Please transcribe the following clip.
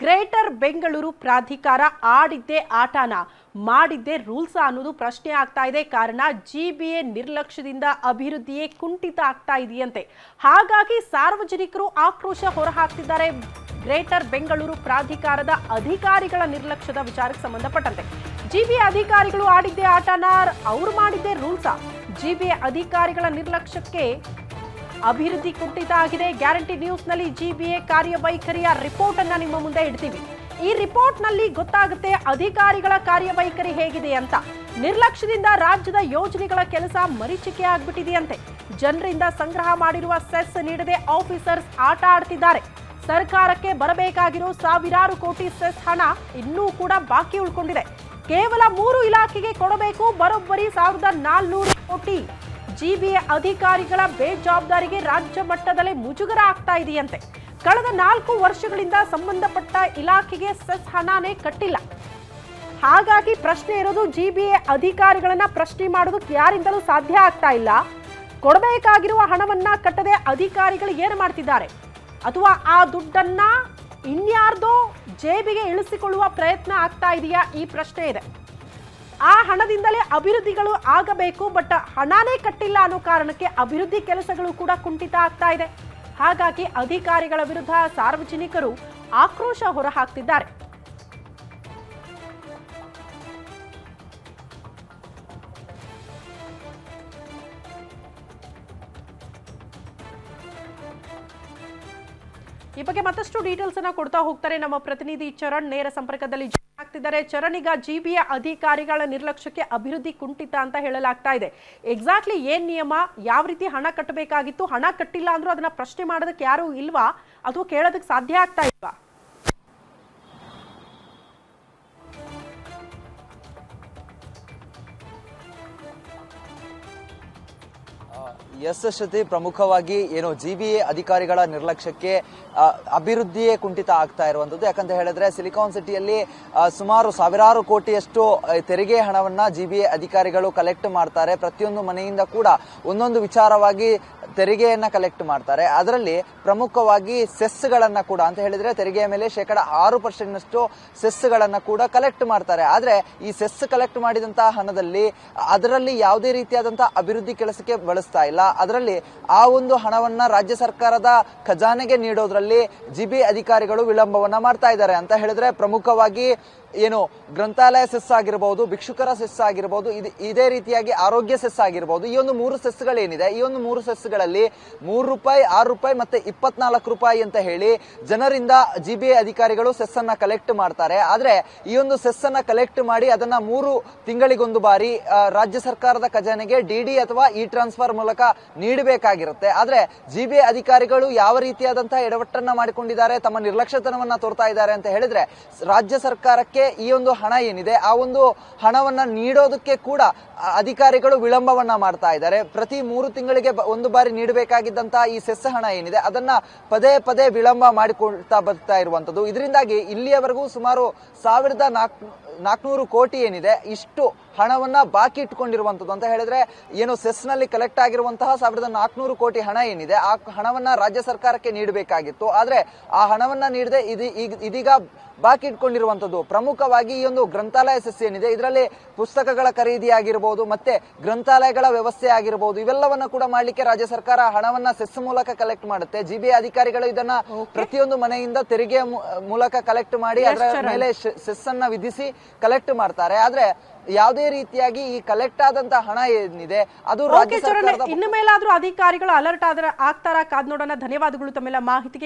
Greater Bengaluru ಪ್ರಾಧಿಕಾರ ಆಡಿದ್ದೇ ಆಟನ, ಮಾಡಿದ್ದೆ ರೂಲ್ಸ್ ಅನ್ನೋದು ಪ್ರಶ್ನೆ ಆಗ್ತಾ ಇದೆ. ಕಾರಣ ಜಿ ಬಿ ಎ ನಿರ್ಲಕ್ಷ್ಯದಿಂದ ಅಭಿವೃದ್ಧಿಯೇ ಕುಂಠಿತ ಆಗ್ತಾ ಇದೆಯಂತೆ. ಹಾಗಾಗಿ ಸಾರ್ವಜನಿಕರು ಆಕ್ರೋಶ ಹೊರಹಾಕ್ತಿದ್ದಾರೆ. ಗ್ರೇಟರ್ ಬೆಂಗಳೂರು ಪ್ರಾಧಿಕಾರದ ಅಧಿಕಾರಿಗಳ ನಿರ್ಲಕ್ಷ್ಯದ ವಿಚಾರಕ್ಕೆ ಸಂಬಂಧಪಟ್ಟಂತೆ. ಜಿಬಿಎ ಅಧಿಕಾರಿಗಳು ಆಡಿದ್ದೆ ಆಟನ, ಅವ್ರು ಮಾಡಿದ್ದೇ ರೂಲ್ಸಾ. ಎ ಅಧಿಕಾರಿಗಳ ನಿರ್ಲಕ್ಷ್ಯಕ್ಕೆ ಅಭಿವೃದ್ಧಿ ಕುಂಠಿತ ಆಗಿದೆ. ಗ್ಯಾರಂಟಿ ನ್ಯೂಸ್ನಲ್ಲಿ ಜಿಬಿಎ ಕಾರ್ಯವೈಖರಿಯ ರಿಪೋರ್ಟ್ ಅನ್ನ ನಿಮ್ಮ ಮುಂದೆ ಇಡ್ತೀವಿ. ಈ ರಿಪೋರ್ಟ್ನಲ್ಲಿ ಗೊತ್ತಾಗುತ್ತೆ ಅಧಿಕಾರಿಗಳ ಕಾರ್ಯವೈಖರಿ ಹೇಗಿದೆ ಅಂತ. ನಿರ್ಲಕ್ಷ್ಯದಿಂದ ರಾಜ್ಯದ ಯೋಜನೆಗಳ ಕೆಲಸ ಮರೀಚಿಕೆ ಆಗ್ಬಿಟ್ಟಿದೆಯಂತೆ. ಜನರಿಂದ ಸಂಗ್ರಹ ಮಾಡಿರುವ ಸೆಸ್ ನೀಡದೆ ಆಫೀಸರ್ಸ್ ಆಟ ಆಡ್ತಿದ್ದಾರೆ. ಸರ್ಕಾರಕ್ಕೆ ಬರಬೇಕಾಗಿರೋ ಸಾವಿರಾರು ಕೋಟಿ ಸೆಸ್ ಹಣ ಇನ್ನೂ ಕೂಡ ಬಾಕಿ ಉಳ್ಕೊಂಡಿದೆ. ಕೇವಲ ಮೂರು ಇಲಾಖೆಗೆ ಕೊಡಬೇಕು, ಬರೋಬ್ಬರಿ ಸಾವಿರದ ನಾಲ್ನೂರು ಕೋಟಿ. ಜಿಬಿಎ ಅಧಿಕಾರಿಗಳ ಬೇಜವಾಬ್ದಾರಿಗೆ ರಾಜ್ಯ ಮಟ್ಟದಲ್ಲಿ ಮುಜುಗರ ಆಗ್ತಾ ಇದೆಯಂತೆ. ಕಳೆದ ನಾಲ್ಕು ವರ್ಷಗಳಿಂದ ಸಂಬಂಧಪಟ್ಟ ಇಲಾಖೆಗೆ ಸೆಸ್ ಹಣನೇ ಕಟ್ಟಿಲ್ಲ. ಹಾಗಾಗಿ ಪ್ರಶ್ನೆ ಇರೋದು ಜಿಬಿಎ ಅಧಿಕಾರಿಗಳನ್ನ ಪ್ರಶ್ನೆ ಮಾಡೋದಕ್ಕೆ ಯಾರಿಂದಲೂ ಸಾಧ್ಯ ಆಗ್ತಾ ಇಲ್ಲ. ಕೊಡಬೇಕಾಗಿರುವ ಹಣವನ್ನ ಕಟ್ಟದೆ ಅಧಿಕಾರಿಗಳು ಏನು ಮಾಡ್ತಿದ್ದಾರೆ? ಅಥವಾ ಆ ದುಡ್ಡನ್ನ ಇನ್ಯಾರ್ದೋ ಜೇಬಿಗೆ ಇಳಿಸಿಕೊಳ್ಳುವ ಪ್ರಯತ್ನ ಆಗ್ತಾ ಇದೆಯಾ? ಈ ಪ್ರಶ್ನೆ ಇದೆ. ಆ ಹಣದಿಂದಲೇ ಅಭಿವೃದ್ಧಿಗಳು ಆಗಬೇಕು, ಬಟ್ ಹಣನೇ ಕಟ್ಟಿಲ್ಲ ಅನ್ನೋ ಕಾರಣಕ್ಕೆ ಅಭಿವೃದ್ಧಿ ಕೆಲಸಗಳು ಕೂಡ ಕುಂಠಿತ ಆಗ್ತಾ ಇದೆ. ಹಾಗಾಗಿ ಅಧಿಕಾರಿಗಳ ವಿರುದ್ಧ ಸಾರ್ವಜನಿಕರು ಆಕ್ರೋಶ ಹೊರಹಾಕ್ತಿದ್ದಾರೆ. ಈ ಬಗ್ಗೆ ಮತ್ತಷ್ಟು ಡೀಟೇಲ್ಸ್ ಅನ್ನ ಕೊಡ್ತಾ ಹೋಗ್ತಾರೆ ನಮ್ಮ ಪ್ರತಿನಿಧಿ ಚರಣ್ ನೇರ ಸಂಪರ್ಕದಲ್ಲಿ ಆಗ್ತಿದ್ದಾರೆ. ಚರಣಿಗ ಜಿಬಿಯ ಅಧಿಕಾರಿಗಳ ನಿರ್ಲಕ್ಷ್ಯಕ್ಕೆ ಅಭಿವೃದ್ಧಿ ಕುಂಠಿತ ಅಂತ ಹೇಳಲಾಗ್ತಾ ಇದೆ. ಎಕ್ಸಾಕ್ಟ್ಲಿ ಏನ್ ನಿಯಮ, ಯಾವ ರೀತಿ ಹಣ ಕಟ್ಟಬೇಕಾಗಿತ್ತು, ಹಣ ಕಟ್ಟಿಲ್ಲ ಅಂದ್ರೂ ಅದನ್ನ ಪ್ರಶ್ನೆ ಮಾಡೋದಕ್ಕೆ ಯಾರು ಇಲ್ವಾ? ಅಥವಾ ಕೇಳೋದಕ್ಕೆ ಸಾಧ್ಯ ಆಗ್ತಾ ಇಲ್ವಾ? ಶ್ರುತಿ ಪ್ರಮುಖವಾಗಿ ಏನು ಜಿ ಬಿ ಎ ಅಧಿಕಾರಿಗಳ ನಿರ್ಲಕ್ಷ್ಯಕ್ಕೆ ಅಭಿವೃದ್ಧಿಯೇ ಕುಂಠಿತ ಆಗ್ತಾ ಇರುವಂಥದ್ದು. ಯಾಕಂತ ಹೇಳಿದ್ರೆ ಸಿಲಿಕಾನ್ ಸಿಟಿಯಲ್ಲಿ ಸುಮಾರು ಸಾವಿರಾರು ಕೋಟಿಯಷ್ಟು ತೆರಿಗೆ ಹಣವನ್ನ ಜಿ ಬಿ ಎ ಅಧಿಕಾರಿಗಳು ಕಲೆಕ್ಟ್ ಮಾಡ್ತಾರೆ. ಪ್ರತಿಯೊಂದು ಮನೆಯಿಂದ ಕೂಡ ಒಂದೊಂದು ವಿಚಾರವಾಗಿ ತೆರಿಗೆಯನ್ನ ಕಲೆಕ್ಟ್ ಮಾಡ್ತಾರೆ. ಅದರಲ್ಲಿ ಪ್ರಮುಖವಾಗಿ ಸೆಸ್ಗಳನ್ನ ಕೂಡ ಅಂತ ಹೇಳಿದ್ರೆ ತೆರಿಗೆಯ ಮೇಲೆ ಶೇಕಡ ಆರು ಪರ್ಸೆಂಟ್ನಷ್ಟು ಸೆಸ್ಗಳನ್ನ ಕೂಡ ಕಲೆಕ್ಟ್ ಮಾಡ್ತಾರೆ. ಆದ್ರೆ ಈ ಸೆಸ್ ಕಲೆಕ್ಟ್ ಮಾಡಿದಂತಹ ಹಣದಲ್ಲಿ ಅದರಲ್ಲಿ ಯಾವುದೇ ರೀತಿಯಾದಂತಹ ಅಭಿವೃದ್ಧಿ ಕೆಲಸಕ್ಕೆ ಬಳಸ್ತಾ ಇಲ್ಲ. ಅದರಲ್ಲಿ ಆ ಒಂದು ಹಣವನ್ನ ರಾಜ್ಯ ಸರ್ಕಾರದ ಖಜಾನೆಗೆ ನೀಡೋದ್ರಲ್ಲಿ ಜಿಬಿ ಅಧಿಕಾರಿಗಳು ವಿಳಂಬವನ್ನ ಮಾಡ್ತಾ ಇದ್ದಾರೆ ಅಂತ ಹೇಳಿದ್ರೆ ಪ್ರಮುಖವಾಗಿ ಏನು ಗ್ರಂಥಾಲಯ ಸೆಸ್ ಆಗಿರಬಹುದು ಭಿಕ್ಷುಕರ ಸೆಸ್ ಆಗಿರಬಹುದು ಇದು ಇದೇ ರೀತಿಯಾಗಿ ಆರೋಗ್ಯ ಸೆಸ್ ಆಗಿರಬಹುದು ಈ ಒಂದು ಮೂರು ಸೆಸ್ಗಳೇನಿದೆ ಈ ಒಂದು ಮೂರು ಸೆಸ್ಗಳಲ್ಲಿ ಮೂರು ರೂಪಾಯಿ, ಆರು ರೂಪಾಯಿ ಮತ್ತೆ ಇಪ್ಪತ್ನಾಲ್ಕು ರೂಪಾಯಿ ಅಂತ ಹೇಳಿ ಜನರಿಂದ ಜಿ ಬಿ ಅಧಿಕಾರಿಗಳು ಸೆಸ್ ಅನ್ನ ಕಲೆಕ್ಟ್ ಮಾಡ್ತಾರೆ. ಆದ್ರೆ ಈ ಒಂದು ಸೆಸ್ ಅನ್ನ ಕಲೆಕ್ಟ್ ಮಾಡಿ ಅದನ್ನ ಮೂರು ತಿಂಗಳಿಗೊಂದು ಬಾರಿ ರಾಜ್ಯ ಸರ್ಕಾರದ ಖಜಾನೆಗೆ ಡಿ ಅಥವಾ ಇ ಟ್ರಾನ್ಸ್ಫರ್ ಮೂಲಕ ನೀಡಬೇಕಾಗಿರುತ್ತೆ. ಆದ್ರೆ ಜಿ ಬಿ ಅಧಿಕಾರಿಗಳು ಯಾವ ರೀತಿಯಾದಂತಹ ಎಡವಟ್ಟನ್ನ ಮಾಡಿಕೊಂಡಿದ್ದಾರೆ, ತಮ್ಮ ನಿರ್ಲಕ್ಷ್ಯತನವನ್ನ ತೋರ್ತಾ ಇದ್ದಾರೆ ಅಂತ ಹೇಳಿದ್ರೆ, ರಾಜ್ಯ ಸರ್ಕಾರಕ್ಕೆ ಈ ಒಂದು ಹಣ ಏನಿದೆ, ಆ ಒಂದು ಹಣವನ್ನ ನೀಡೋದಕ್ಕೆ ಕೂಡ ಅಧಿಕಾರಿಗಳು ವಿಳಂಬವನ್ನ ಮಾಡ್ತಾ ಇದ್ದಾರೆ. ಪ್ರತಿ ಮೂರು ತಿಂಗಳಿಗೆ ಒಂದು ಬಾರಿ ನೀಡಬೇಕಾಗಿದ್ದಂತಹ ಈ ಸೆಸ್ ಹಣ ಏನಿದೆ, ಅದನ್ನ ಪದೇ ಪದೇ ವಿಳಂಬ ಮಾಡಿಕೊಳ್ತಾ ಬರ್ತಾ ಇರುವಂತದ್ದು. ಇದರಿಂದಾಗಿ ಇಲ್ಲಿಯವರೆಗೂ ಸುಮಾರು ಸಾವಿರದ ನಾಲ್ಕು ನಾಲ್ಕುನೂರು ಕೋಟಿ ಏನಿದೆ ಇಷ್ಟು ಹಣವನ್ನ ಬಾಕಿ ಇಟ್ಕೊಂಡಿರುವಂತದ್ದು ಅಂತ ಹೇಳಿದ್ರೆ ಏನು ಸೆಸ್ನಲ್ಲಿ ಕಲೆಕ್ಟ್ ಆಗಿರುವಂತಹ ಸಾವಿರದ ನಾಲ್ಕುನೂರು ಕೋಟಿ ಹಣ ಏನಿದೆ ಆ ಹಣವನ್ನ ರಾಜ್ಯ ಸರ್ಕಾರಕ್ಕೆ ನೀಡಬೇಕಾಗಿತ್ತು. ಆದ್ರೆ ಆ ಹಣವನ್ನ ನೀಡದೆ ಇದು ಇದೀಗ ಬಾಕಿ ಇಟ್ಕೊಂಡಿರುವಂತದ್ದು. ಪ್ರಮುಖವಾಗಿ ಈ ಒಂದು ಗ್ರಂಥಾಲಯ ಸೆಸ್ ಏನಿದೆ ಇದರಲ್ಲಿ ಪುಸ್ತಕಗಳ ಖರೀದಿ ಆಗಿರಬಹುದು ಮತ್ತೆ ಗ್ರಂಥಾಲಯಗಳ ವ್ಯವಸ್ಥೆ ಆಗಿರಬಹುದು ಇವೆಲ್ಲವನ್ನ ಕೂಡ ಮಾಡಲಿಕ್ಕೆ ರಾಜ್ಯ ಸರ್ಕಾರ ಹಣವನ್ನ ಸೆಸ್ ಮೂಲಕ ಕಲೆಕ್ಟ್ ಮಾಡುತ್ತೆ. ಜಿಬಿ ಅಧಿಕಾರಿಗಳು ಇದನ್ನ ಪ್ರತಿಯೊಂದು ಮನೆಯಿಂದ ತೆರಿಗೆ ಮೂಲಕ ಕಲೆಕ್ಟ್ ಮಾಡಿ ಅದರ ಮೇಲೆ ಸೆಸ್ ಅನ್ನ ವಿಧಿಸಿ ಕಲೆಕ್ಟ್ ಮಾಡ್ತಾರೆ. ಆದ್ರೆ ಯಾವುದೇ ರೀತಿಯಾಗಿ ಈ ಕಲೆಕ್ಟ್ ಆದಂತ ಹಣ ಏನಿದೆ ಅದು ರಾಜ್ಯ ಸರ್ಕಾರದ ಇನ್ನು ಮೇಲಾದ್ರೂ ಅಧಿಕಾರಿಗಳು ಅಲರ್ಟ್ ಆದ್ರೆ ಆಗ್ತಾರ? ಕಾದ್ ನೋಡೋಣ. ಧನ್ಯವಾದಗಳು ತಮ್ಮೆಲ್ಲ ಮಾಹಿತಿಗೆ.